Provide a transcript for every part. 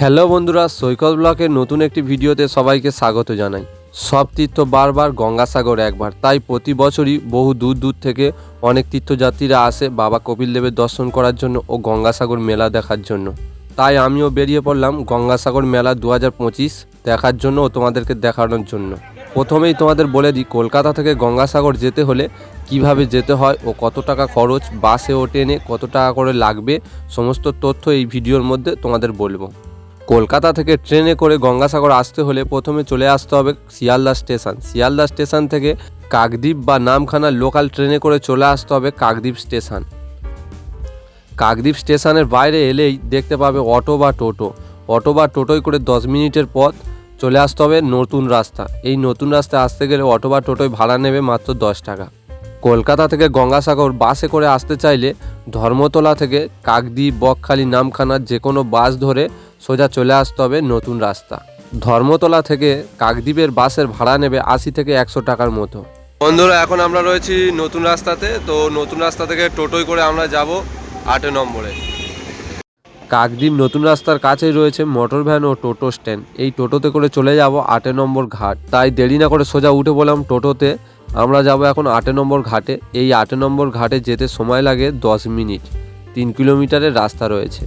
Hello বন্ধুরা, সৈকত ব্লকের নতুন একটি ভিডিওতে সবাইকে স্বাগত জানাই। সব তীর্থ বারবার গঙ্গাসাগর একবার, তাই প্রতি বছরই বহু দূর দূর থেকে অনেক তীর্থযাত্রীরা আসে বাবা কপিল দেবের দর্শন করার জন্য ও গঙ্গাসাগর মেলা দেখার জন্য। তাই আমিও বেরিয়ে পড়লাম গঙ্গাসাগর মেলা দু হাজার পঁচিশ দেখার জন্য ও তোমাদেরকে দেখানোর জন্য। প্রথমেই তোমাদের বলে দিই, কলকাতা থেকে গঙ্গাসাগর যেতে হলে কীভাবে যেতে হয় ও কত টাকা খরচ, বাসে ও ট্রেনে কত টাকা করে লাগবে, সমস্ত তথ্য এই ভিডিওর মধ্যে তোমাদের বলব। কলকাতা থেকে ট্রেনে করে গঙ্গাসাগর আসতে হলে প্রথমে চলে আসতে হবে শিয়ালদা স্টেশন। শিয়ালদা স্টেশন থেকে কাকদ্বীপ বা নামখানা লোকাল ট্রেনে করে চলে আসতে হবে কাকদ্বীপ স্টেশন। কাকদ্বীপ স্টেশনের বাইরে এলেই দেখতে পাবে অটো বা টোটো। অটো বা টোটোয় করে দশ মিনিটের পথ চলে আসতে হবে নতুন রাস্তা। এই নতুন রাস্তায় আসতে গেলে অটো বা টোটোয় ভাড়া নেবে মাত্র দশ টাকা। কলকাতা থেকে গঙ্গাসাগর বাসে করে আসতে চাইলে ধর্মতলা থেকে কাকদ্বীপ, বকখালি নামখানার যে কোনো বাস ধরে সোজা চলে আসতে হবে নতুন রাস্তা। ধর্মতলা থেকে কাকদ্বীপের বাসের ভাড়া নেবে আশি থেকে একশো টাকার মতো। বন্ধুরা এখন আমরা রয়েছি নতুন রাস্তাতে তো নতুন রাস্তা থেকে টোটোয় করে আমরা যাব আট নম্বরে। কাকদ্বীপ নতুন রাস্তার কাছেই রয়েছে মোটর ভ্যান ও টোটো স্ট্যান্ড। এই টোটোতে করে চলে যাব আট নম্বর ঘাট। তাই দেরি না করে সোজা উঠে বললাম টোটোতে। আমরা যাব এখন আট নম্বর ঘাটে। এই আট নম্বর ঘাটে যেতে সময় লাগে দশ মিনিট। তিন কিলোমিটারের রাস্তা রয়েছে।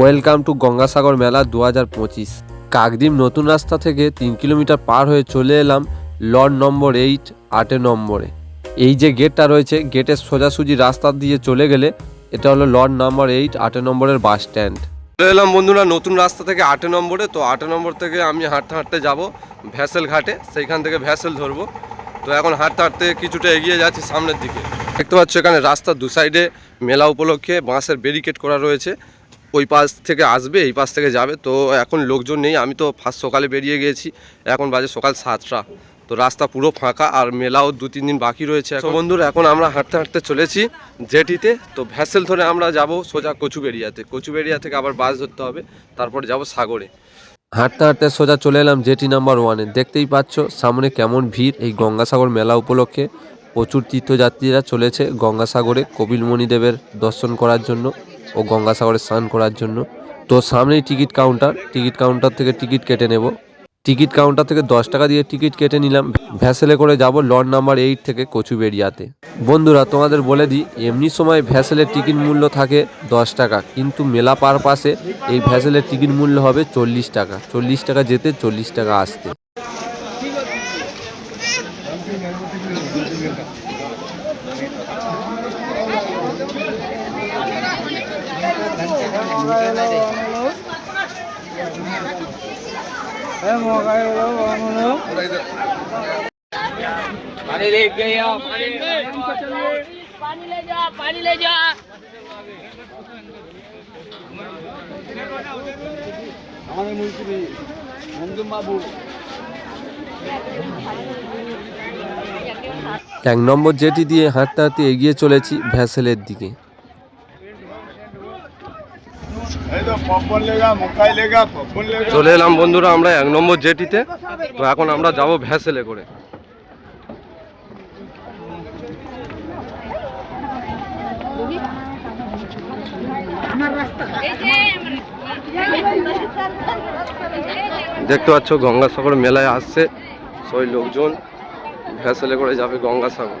ওয়েলকাম টু গঙ্গাসাগর মেলা দু হাজার পঁচিশ। কাকদ্বীপ নতুন রাস্তা থেকে তিন কিলোমিটার পার হয়ে চলে এলাম লর্ড নম্বর এইট, আটে নম্বরে। এই যে গেটটা রয়েছে, গেটের সোজাসুজি রাস্তা দিয়ে চলে গেলে এটা হলো লর্ড নম্বর এইট, আটে নম্বরের বাস স্ট্যান্ড। চলে এলাম বন্ধুরা নতুন রাস্তা থেকে আটে নম্বরে, তো আটে নম্বর থেকে আমি হাঁটতে হাঁটতে যাব ভ্যাসেল ঘাটে, সেইখান থেকে ভ্যাসেল ধরবো। তো এখন হাঁটতে হাঁটতে কিছুটা এগিয়ে যাচ্ছি সামনের দিকে। দেখতে পাচ্ছ এখানে রাস্তার দু সাইডে মেলা উপলক্ষে বাঁশের ব্যারিকেড করা রয়েছে। ওই পাশ থেকে আসবে এই পাশ থেকে যাবে। তো এখন লোকজন নেই আমি তো ফার্স্ট সকালে বেরিয়ে গিয়েছি এখন বাজে সকাল সাতটা। তো রাস্তা পুরো ফাঁকা আর মেলাও দু তিন দিন বাকি রয়েছে এখন। বন্ধুরা এখন আমরা হাঁটতে হাঁটতে চলেছি জেটিতে। তো ভ্যাসেল ধরে আমরা যাব সোজা কচুবেরিয়াতে কচুবেরিয়া থেকে আবার বাস ধরতে হবে তারপর যাব সাগরে। হাঁটতে হাঁটতে সোজা চলে এলাম জেটি নাম্বার ওয়ানে। দেখতেই পাচ্ছ সামনে কেমন ভিড় এই গঙ্গাসাগর মেলা উপলক্ষে। প্রচুর তীর্থযাত্রীরা চলেছে গঙ্গাসাগরে কপিলমণি দেবের দর্শন করার জন্য। ও গঙ্গাসাগরে স্নান করার জন্য। তো সামনেই টিকিট কাউন্টার। টিকিট কাউন্টার থেকে টিকিট কেটে নেব। টিকিট কাউন্টার থেকে দশ টাকা দিয়ে টিকিট কেটে নিলাম। ভ্যাসেলে করে যাব লর্ড নাম্বার এইট থেকে কচুবেরিয়াতে বন্ধুরা, তোমাদের বলে দিই, এমনি সময় ভ্যাসেলের টিকিট মূল্য থাকে দশ টাকা। কিন্তু মেলা পার পাশে এই ভ্যাসেলের টিকিট মূল্য হবে চল্লিশ টাকা। চল্লিশ টাকা যেতে, চল্লিশ টাকা আসতে। पानी ले गए आओ पानी पानी ले जा पानी ले जा আমাদের মুন্সিপি মমদুম বাবু এক নম্বর জেটি দিয়ে হাঁটতে হাঁটতে এগিয়ে চলেছি ভ্যাসেলের দিকে চলে এলাম বন্ধুরা আমরা এক নম্বর জেটিতে। তো এখন আমরা যাব ভ্যাসেলে করে। দেখতে পাচ্ছ গঙ্গাসাগর মেলায় আসছে। সবাই লোকজন ভ্যাসেলে করে যাবে গঙ্গাসাগর।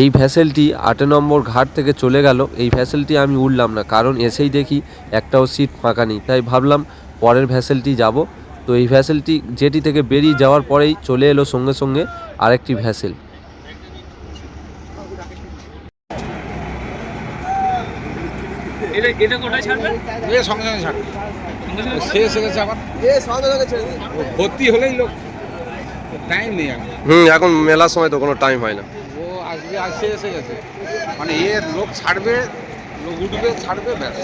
এই ভ্যাসেলটি আট নম্বর ঘাট থেকে চলে গেল। এই ভ্যাসেলটি আমি উঠলাম না কারণ এসেই দেখি একটাও সিট ফাঁকা নেই। তাই ভাবলাম পরের ভ্যাসেলটি যাব। তো এই ভ্যাসেলটি যেটি থেকে বেরিয়ে যাওয়ার পরেই চলে এলো সঙ্গে সঙ্গে আরেকটি ভ্যাসেল এটা এটা কোথায় ছাড়বে? এ সঙ্গে সঙ্গে ছাড়বে। শেষ হয়ে গেছে আবার? ও ভর্তি হলেই লোক। টাইম নেই এখন। হুম এখন মেলার সময় তো কোনো টাইম হয় না। আসবে আসে, এসে গেছে। মানে লোক ছাড়বে, লোক উঠবে, ছাড়বে, ব্যাস।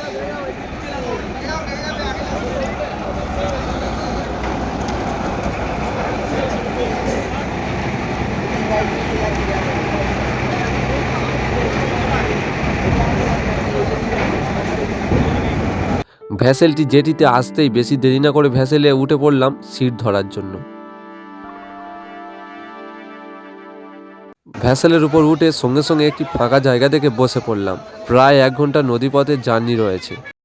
ভ্যাসেলটি জেটিতে আসতেই বেশি দেরি না করে ভ্যাসেলে উঠে পড়লাম সিট ধরার জন্য। ভ্যাসেলের উপর উঠে সঙ্গে সঙ্গে একটি ফাঁকা জায়গা দেখে বসে পড়লাম। প্রায় এক ঘণ্টা নদীপথে জার্নি রয়েছে।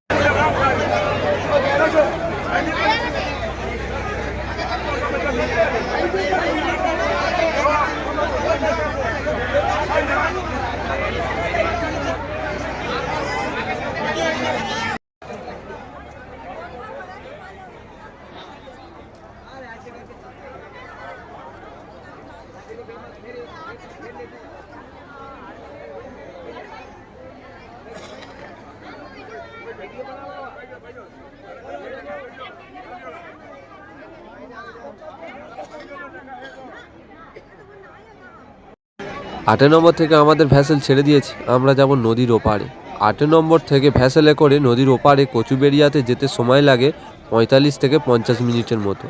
আট নম্বর থেকে আমাদের ভ্যাসেল ছেড়ে দিয়েছে। আমরা যাব নদীর ওপারে। আট নম্বর থেকে ভ্যাসেলে করে নদীর ওপারে কচুবেরিয়াতে যেতে সময় লাগে পঁয়তাল্লিশ থেকে পঞ্চাশ মিনিটের মতো।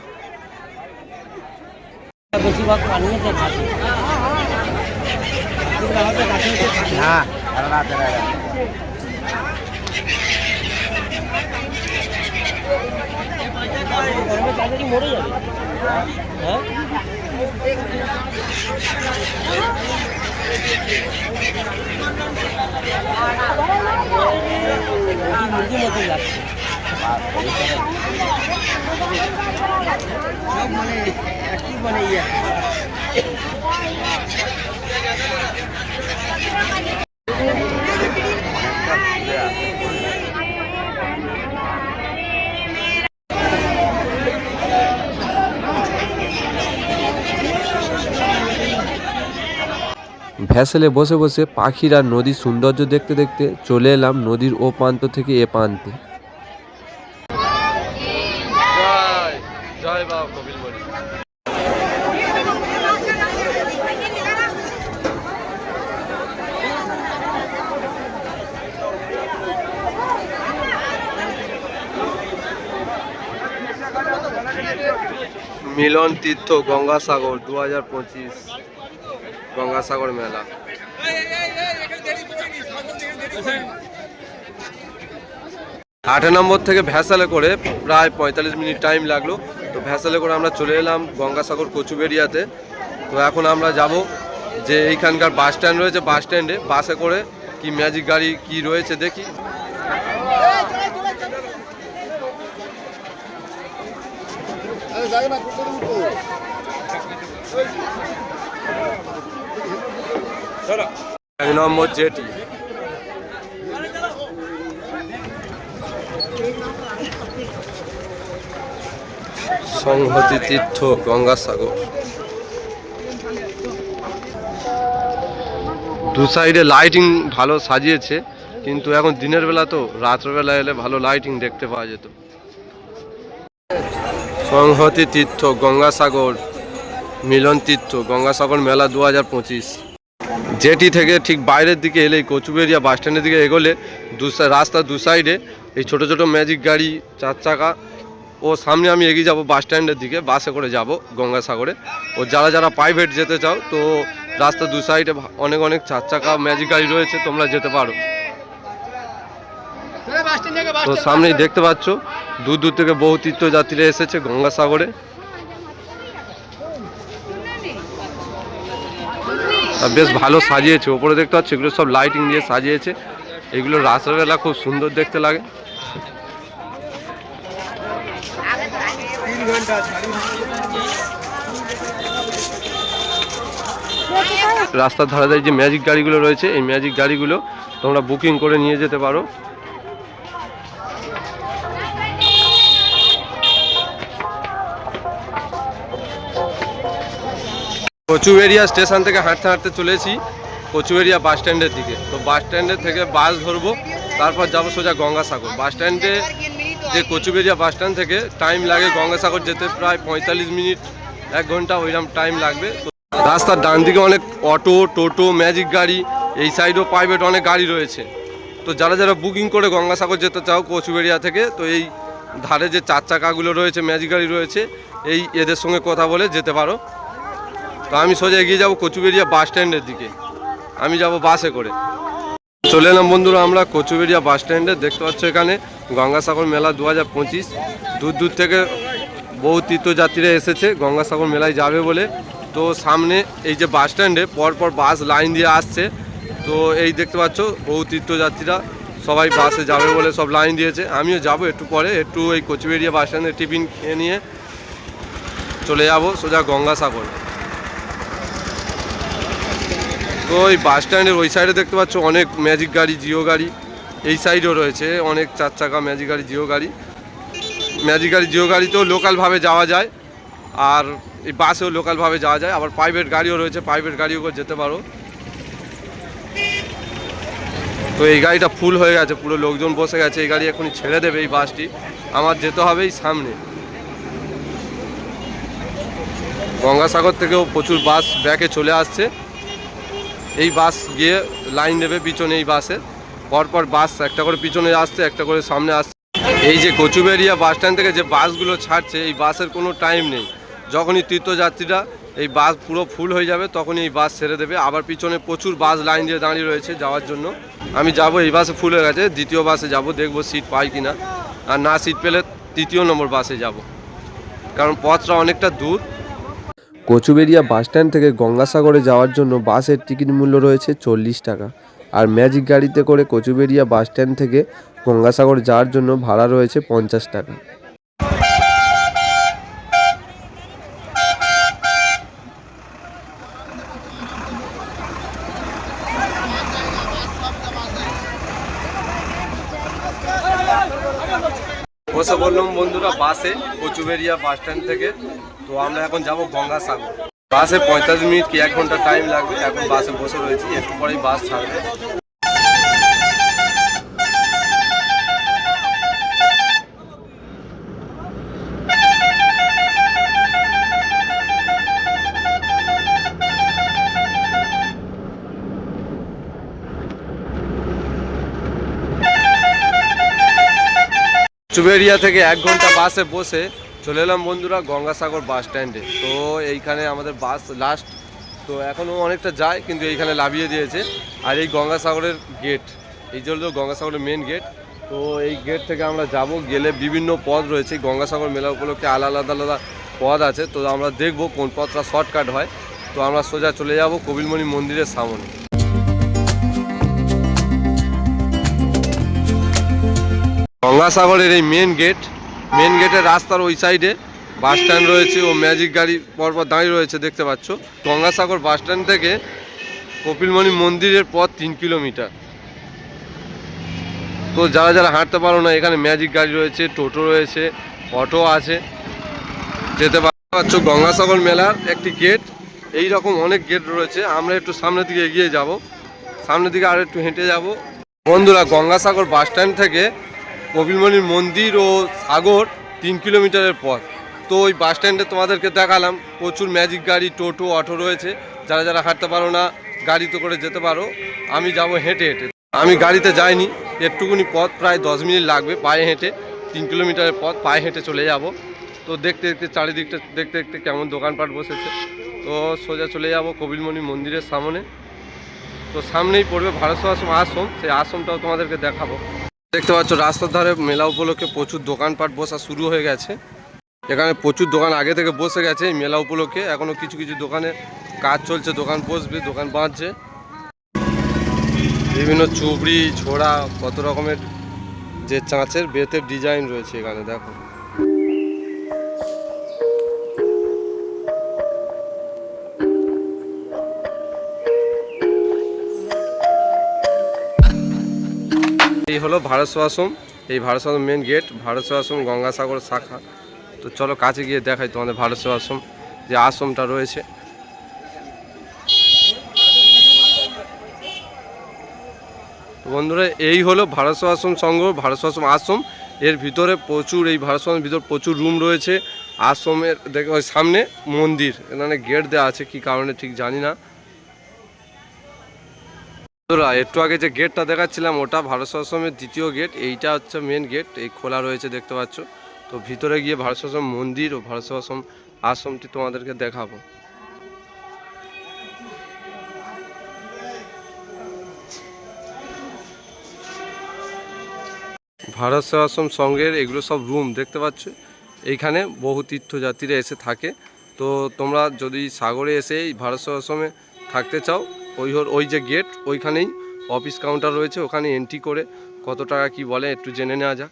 মরে যাবে হ্যাঁ মানে কি মানে ইয়ে ভ্যাসেলে বসে বসে পাখিরা নদীর সৌন্দর্য দেখতে দেখতে চলে এলাম নদীর ও প্রান্ত থেকে এ প্রান্তে। মিলন তীর্থ গঙ্গাসাগর দু হাজার পঁচিশ। গঙ্গাসাগর মেলা। আট নম্বর থেকে ভ্যাসালে করে প্রায় পঁয়তাল্লিশ মিনিট টাইম লাগল। তো ভ্যাসালে করে আমরা চলে এলাম গঙ্গাসাগর কচুবেরিয়াতে তো এখন আমরা যাব যে এইখানকার বাস স্ট্যান্ড রয়েছে বাস স্ট্যান্ডে বাসে করে কি ম্যাজিক গাড়ি কি রয়েছে দেখি। এক নম্বর জেটি সংহতি তীর্থ গঙ্গাসাগর দু সাইডে লাইটিং ভালো সাজিয়েছে, কিন্তু এখন দিনের বেলা তো রাত্রবেলা এলে ভালো লাইটিং দেখতে পাওয়া যেত। সংহতি তীর্থ গঙ্গাসাগর মিলন তীর্থ গঙ্গাসাগর মেলা দু হাজার পঁচিশ। জেটি থেকে ঠিক বাইরের দিকে এলে কচুবেরিয়া বাস স্ট্যান্ডের দিকে এগোলে, দু রাস্তার দু সাইডে এই ছোট ছোট ম্যাজিক গাড়ি, চার চাকা ও সামনে আমি এগিয়ে যাব বাস স্ট্যান্ডের দিকে, বাসে করে যাব গঙ্গাসাগরে ও যারা যারা প্রাইভেট যেতে চাও, তো রাস্তা দু সাইডে অনেক অনেক চার চাকা ম্যাজিক গাড়ি রয়েছে, তোমরা যেতে পারো। তো সামনেই দেখতে পাচ্ছ, দূর দূর থেকে বহু তীর্থযাত্রীরা এসেছে গঙ্গাসাগরে বেশ ভালো সাজিয়েছে। ওপরে দেখতে পাচ্ছি, এগুলো সব লাইটিং দিয়ে সাজিয়েছে। এগুলো রাত্রেবেলা খুব সুন্দর দেখতে লাগে। রাস্তার ধারে ধারে যে ম্যাজিক গাড়িগুলো রয়েছে, এই ম্যাজিক গাড়িগুলো তোমরা বুকিং করে নিয়ে যেতে পারো। কচুবেরিয়া স্টেশন থেকে হাঁটতে হাঁটতে চলেছি কচুবেরিয়া বাস স্ট্যান্ডের দিকে। তো বাস স্ট্যান্ডের থেকে বাস ধরবো, তারপর যাব সোজা গঙ্গাসাগর। বাস স্ট্যান্ডে যে কচুবেরিয়া বাস স্ট্যান্ড থেকে টাইম লাগে গঙ্গাসাগর যেতে প্রায় পঁয়তাল্লিশ মিনিট, এক ঘণ্টা ওইরকম টাইম লাগবে। রাস্তার ডান দিকে অনেক অটো, টোটো ম্যাজিক গাড়ি, এই সাইডেও প্রাইভেট অনেক গাড়ি রয়েছে। তো যারা যারা বুকিং করে গঙ্গাসাগর যেতে চাও কচুবেরিয়া থেকে, তো এই ধারে যে চার চাকাগুলো রয়েছে ম্যাজিক গাড়ি রয়েছে, এই এদের সঙ্গে কথা বলে যেতে পারো। তো আমি সোজা এগিয়ে যাব কচুবেরিয়া বাস স্ট্যান্ডের দিকে। আমি যাব বাসে করে। চলে এলাম বন্ধুরা আমরা কচুবেরিয়া বাস স্ট্যান্ডে। দেখতে পাচ্ছ এখানে গঙ্গাসাগর মেলা দু হাজার পঁচিশ। দূর দূর থেকে বহু তীর্থযাত্রীরা এসেছে। গঙ্গাসাগর মেলায় যাবে বলে। তো সামনে এই যে বাস স্ট্যান্ডে পরপর বাস লাইন দিয়ে আসছে। তো এই দেখতে পাচ্ছ বহু তীর্থযাত্রীরা সবাই বাসে যাবে বলে সব লাইন দিয়েছে। আমিও যাব একটু পরে, একটু এই কচুবেরিয়া বাস স্ট্যান্ডে টিফিন খেয়ে নিয়ে চলে যাব সোজা গঙ্গাসাগর। তো এই বাস স্ট্যান্ডের ওই সাইডে দেখতে পাচ্ছ অনেক ম্যাজিক গাড়ি, জিও গাড়ি। এই সাইডেও রয়েছে অনেক চার চাকা ম্যাজিক গাড়ি, জিও গাড়ি। ম্যাজিক গাড়ি, জিও গাড়িতেও লোকালভাবে যাওয়া যায়। আর এই বাসেও লোকালভাবে যাওয়া যায়। আবার প্রাইভেট গাড়িও রয়েছে প্রাইভেট গাড়িও করে যেতে পারো। তো এই গাড়িটা ফুল হয়ে গেছে, পুরো লোকজন বসে গেছে। এই গাড়ি এখনই ছেড়ে দেবে এই বাসটি। আমার যেতে হবে এই সামনে। গঙ্গাসাগর থেকেও প্রচুর বাস ব্যাকে চলে আসছে। এই বাস গিয়ে লাইন দেবে পিছনে এই বাসে। পরপর বাস একটা করে পিছনে আসছে, একটা করে সামনে আসছে। এই যে কচুবেরিয়া বাস স্ট্যান্ড থেকে যে বাসগুলো ছাড়ছে, এই বাসের কোনো টাইম নেই। যখনই তীর্থযাত্রীরা এই বাস পুরো ফুল হয়ে যাবে, তখনই এই বাস ছেড়ে দেবে। আবার পিছনে প্রচুর বাস লাইন দিয়ে দাঁড়িয়ে রয়েছে যাওয়ার জন্য। আমি যাব, এই বাসে ফুল হয়ে গেছে। দ্বিতীয় বাসে যাব, দেখব সিট পাই কিনা। আর না সিট পেলে তৃতীয় নম্বর বাসে যাব। কারণ পথটা অনেকটা দূর। কচুবেরিয়া বাস স্ট্যান্ড থেকে গঙ্গাসাগরে যাওয়ার জন্য বাসের টিকিট মূল্য রয়েছে চল্লিশ টাকা। আর ম্যাজিক গাড়িতে করে কচুবেরিয়া বাস স্ট্যান্ড থেকে গঙ্গাসাগর যাওয়ার জন্য ভাড়া রয়েছে পঞ্চাশ টাকা। বন্ধুরা বাসে কচুবেরিয়া বাস স্ট্যান্ড থেকে। তো আমরা এখন যাব গঙ্গাসাগর। বাসে পঁয়তাল্লিশ মিনিট কি এক ঘণ্টা টাইম লাগবে? এখন বাসে বসে রয়েছি, একটু পরেই বাস ছাড়বে। চুবেরিয়া থেকে এক ঘণ্টা বাসে বসে চলে এলাম বন্ধুরা গঙ্গাসাগর বাস স্ট্যান্ডে। তো এইখানে আমাদের বাস লাস্ট তো এখনও অনেকটা যায়, কিন্তু এইখানে লাভিয়ে দিয়েছে। আর এই গঙ্গাসাগরের গেট এই হলো গঙ্গাসাগরের মেন গেট তো এই গেট থেকে আমরা যাব, গেলে বিভিন্ন পথ রয়েছে। গঙ্গাসাগর মেলা উপলক্ষে আলাদা আলাদা আলাদা পথ আছে, তো আমরা দেখব কোন পথটা শর্টকাট হয়। তো আমরা সোজা চলে যাব কবিলমণি মন্দিরের সামনে। গঙ্গাসাগরের এই মেন গেট মেন গেটের রাস্তার ওই সাইডে বাস স্ট্যান্ড রয়েছে ও ম্যাজিক গাড়ি পরপর দাঁড়িয়ে রয়েছে, দেখতে পাচ্ছ। গঙ্গাসাগর বাস স্ট্যান্ড থেকে কপিলমণি মন্দিরের পথ তিন কিলোমিটার তো যারা যারা হাঁটতে পারো না, এখানে ম্যাজিক গাড়ি রয়েছে, টোটো রয়েছে অটো আছে। যেতে পারছ গঙ্গাসাগর মেলার একটি গেট এই রকম অনেক গেট রয়েছে। আমরা একটু সামনের দিকে এগিয়ে যাব। সামনের দিকে আর একটু হেঁটে যাব। বন্ধুরা, গঙ্গাসাগর বাস স্ট্যান্ড থেকে কপিলমণির মন্দির ও সাগর তিন কিলোমিটারের পথ। তো ওই বাস স্ট্যান্ডে তোমাদেরকে দেখালাম, প্রচুর ম্যাজিক গাড়ি, টোটো অটো রয়েছে। যারা যারা হাঁটতে পারো না গাড়িতে করে যেতে পারো। আমি যাব হেঁটে হেঁটে। আমি গাড়িতে যাইনি, একটুকুনি পথ প্রায় দশ মিনিট লাগবে পায়ে হেঁটে। তিন কিলোমিটারের পথ, পায়ে হেঁটে চলে যাব। তো দেখতে দেখতে চারিদিকটা, দেখতে দেখতে কেমন দোকানপাট বসেছে। তো সোজা চলে যাব কপিলমণি মন্দিরের সামনে। তো সামনেই পড়বে ভারত আশ্রম আশ্রম। সেই আশ্রমটাও তোমাদেরকে দেখাবো। দেখতে পাচ্ছ, রাস্তার ধারে মেলা উপলক্ষে প্রচুর দোকানপাট বসা শুরু হয়ে গেছে। এখানে প্রচুর দোকান আগে থেকে বসে গেছে এই মেলা উপলক্ষে। এখনও কিছু কিছু দোকানে কাজ চলছে, দোকান বসবে, দোকান বাঁধছে। বিভিন্ন চুবড়ি, ছোড়া, কত রকমের যে চাঁচের বেতের ডিজাইন রয়েছে এখানে, দেখো। এই হলো ভারত সেবাশ্রম, এই ভারত সেবাশ্রম মেন গেট ভারত সেবাশ্রম গঙ্গাসাগর শাখা। তো চলো কাছে গিয়ে দেখাই তোমাদের ভারত সেবাশ্রম, যে আশ্রমটা রয়েছে। বন্ধুরা, এই হলো ভারত সেবাশ্রম সংঘ, ভারত সেবাশ্রম আশ্রম। এর ভিতরে প্রচুর, এই ভারত সেবাশ্রমের ভিতর প্রচুর রুম রয়েছে। আশ্রমের দেখ সামনে মন্দির, এখানে গেট দেওয়া আছে, কি কারণে ঠিক জানি না। বন্ধুরা, একটু আগে যে গেটটা দেখাচ্ছিলাম, ওটা ভারত সেবাশ্রমের দ্বিতীয় গেট এইটা হচ্ছে মেন গেট এই খোলা রয়েছে দেখতে পাচ্ছ। তো ভিতরে গিয়ে ভারত সেবাশ্রম মন্দির ও ভারত সেবাশ্রম আশ্রমটি তোমাদেরকে দেখাবো। ভারত সেবাশ্রম সংঘের এগুলো সব রুম দেখতে পাচ্ছ। এইখানে বহু তীর্থযাত্রীরা এসে থাকে। তো তোমরা যদি সাগরে এসে এই ভারত সেবাশ্রমে থাকতে চাও ওই ওই যে গেট ওইখানেই অফিস কাউন্টার রয়েছে, ওখানে এন্ট্রি করে কত টাকা কি বলে একটু জেনে নেওয়া যাক।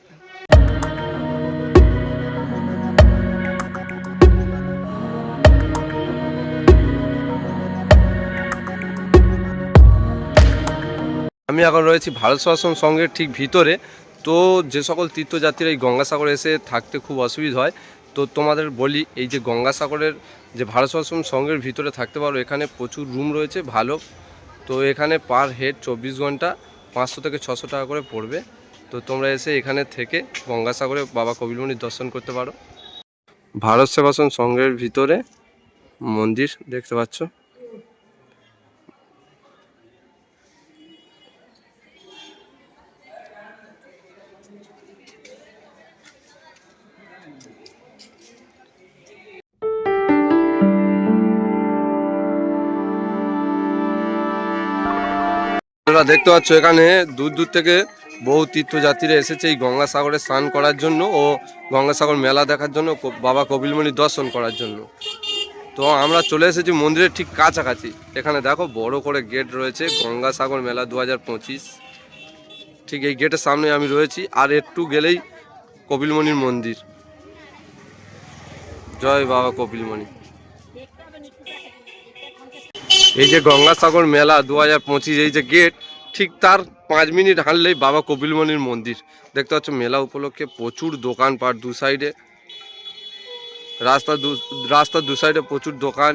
আমি এখন রয়েছি ভারত সেবাশ্রম সংঘের ঠিক ভিতরে। তো যে সকল তীর্থযাত্রীরা এই গঙ্গাসাগরে এসে থাকতে খুব অসুবিধা হয়। তো তোমাদের বলি, এই যে গঙ্গাসাগরের যে ভারত সেবাশ্রম সংঘের ভিতরে থাকতে পারো, এখানে প্রচুর রুম রয়েছে, ভালো তো এখানে পার হেড চব্বিশ ঘণ্টা পাঁচশো থেকে ছশো টাকা করে পড়বে। তো তোমরা এসে এখানে থেকে গঙ্গাসাগরে বাবা কবিলমণির দর্শন করতে পারো। ভারত সেবাসন সংঘের ভিতরে মন্দির দেখতে পাচ্ছ। দেখতে পাচ্ছ, এখানে দূর দূর থেকে বহু তীর্থযাত্রীরা এসেছে এই গঙ্গাসাগরে স্নান করার জন্য ও গঙ্গাসাগর মেলা দেখার জন্য বাবা কপিলমণি দর্শন করার জন্য। তো আমরা চলে এসেছি মন্দিরের ঠিক কাছাকাছি। এখানে দেখো বড় করে গেট রয়েছে, গঙ্গাসাগর মেলা দু হাজার পঁচিশ। ঠিক এই গেটের সামনে আমি রয়েছি, আর একটু গেলেই কপিলমণির মন্দির। জয় বাবা কপিলমণি এই যে গঙ্গাসাগর মেলা দু হাজার পঁচিশ, এই যে গেট ঠিক তার পাঁচ মিনিট হাঁটলেই বাবা কপিলমণির মন্দির। দেখতে পাচ্ছ, মেলা উপলক্ষে প্রচুর দোকানপাট দু সাইডে। রাস্তা দু রাস্তার দু সাইডে প্রচুর দোকান।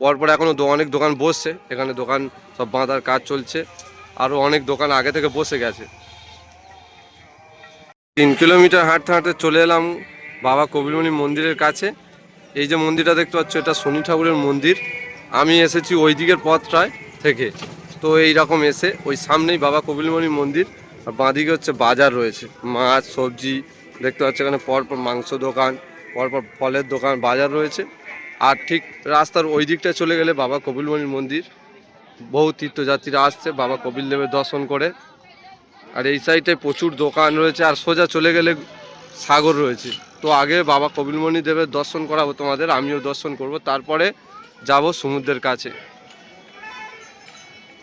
পরপর এখনও অনেক দোকান বসছে। এখানে দোকান সব বাঁধার কাজ চলছে। আরও অনেক দোকান আগে থেকে বসে গেছে। তিন কিলোমিটার হাঁটতে হাঁটতে চলে এলাম বাবা কপিলমণি মন্দিরের কাছে। এই যে মন্দিরটা দেখতে পাচ্ছ, এটা শনি ঠাকুরের মন্দির। আমি এসেছি ওই দিকের পথটায় থেকে। তো এই রকম এসে ওই সামনেই বাবা কপিলমণি মন্দির, আর বাঁদিকে হচ্ছে বাজার রয়েছে। মাছ, সবজি, দেখতে পাচ্ছ এখানে পরপর মাংস দোকান, পরপর ফলের দোকান, বাজার রয়েছে। আর ঠিক রাস্তার ওই দিকটা চলে গেলে বাবা কপিলমণির মন্দির। বহু তীর্থযাত্রীরা আসছে, বাবা কপিল দেবের দর্শন করে। আর এই সাইডে প্রচুর দোকান রয়েছে, আর সোজা চলে গেলে সাগর রয়েছে। তো আগে বাবা কপিলমণি দেবের দর্শন করাবো তোমাদের, আমিও দর্শন করব, তারপরে যাব সমুদ্রের কাছে।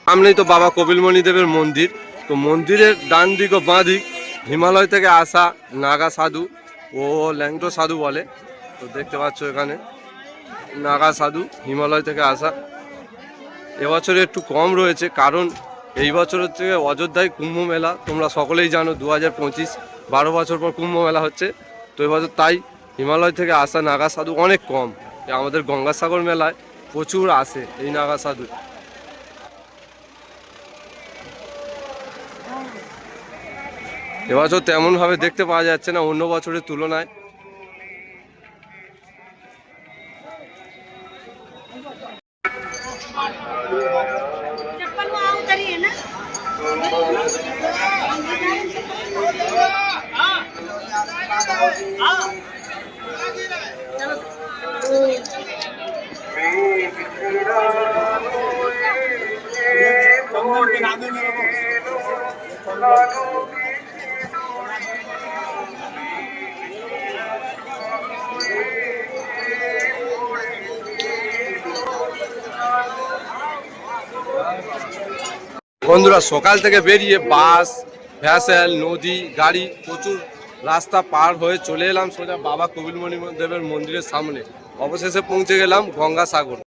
সামনেই তো বাবা কপিলমণি দেবের মন্দির। তো মন্দিরের ডান দিক ও বাঁ দিক হিমালয় থেকে আসা নাগা সাধু, ও ল্যাংটো সাধু বলে। তো দেখতে পাচ্ছ এখানে, নাগা সাধু হিমালয় থেকে আসা। এবছরে একটু কম রয়েছে, কারণ এই বছর হচ্ছে অযোধ্যায় কুম্ভ মেলা, তোমরা সকলেই জানো দু হাজার পঁচিশ, বারো বছর পর কুম্ভ মেলা হচ্ছে। তো এবছর তাই হিমালয় থেকে আসা নাগা সাধু অনেক কম। আমাদের গঙ্গাসাগর মেলায় প্রচুর আসে এই নাগা সাধু। এবছর তেমনভাবে দেখতে পাওয়া যাচ্ছে না অন্য বছরের তুলনায়। বন্ধুরা, সকাল থেকে বেরিয়ে বাস, ভ্যাসেল, নদী, গাড়ি, প্রচুর রাস্তা পার হয়ে চলে এলাম সোজা বাবা কবিলমণি দেবের মন্দিরের সামনে। অবশেষে পৌঁছে গেলাম গঙ্গাসাগর।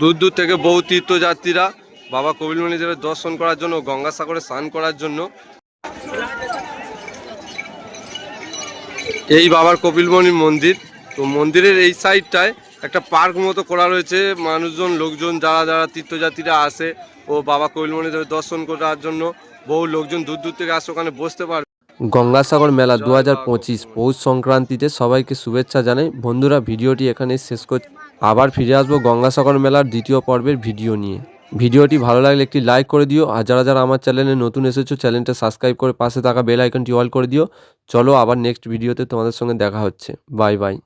দূর দূর থেকে বহু তীর্থযাত্রীরা বাবা কবিলমণি দেবের দর্শন করার জন্য গঙ্গাসাগরে স্নান করার জন্য। এই বাবার কপিলমণি মন্দির। তো মন্দিরের এই সাইডটায় একটা পার্ক মতো করা রয়েছে। মানুষজন, লোকজন, যারা যারা তীর্থযাত্রীরা আসে ও বাবা কপিলমণি দেবের দর্শন করার জন্য বহু লোকজন দূর দূর থেকে আসে, ওখানে বসতে পারবে। গঙ্গাসাগর মেলা দু হাজার পঁচিশ, পৌষ সংক্রান্তিতে সবাইকে শুভেচ্ছা জানাই। বন্ধুরা, ভিডিওটি এখানে শেষ করছি আবার ফিরে আসব গঙ্গাসাগর মেলার দ্বিতীয় পর্বের ভিডিও নিয়ে। ভিডিওটি ভালো লাগলে একটি লাইক করে দিও, আর যারা যারা আমার চ্যানেলে নতুন এসেছ, চ্যানেলটা সাবস্ক্রাইব করে পাশে থাকা বেল আইকনটি অল করে দিও। চলো আবার নেক্সট ভিডিওতে তোমাদের সঙ্গে দেখা হচ্ছে। Bye bye.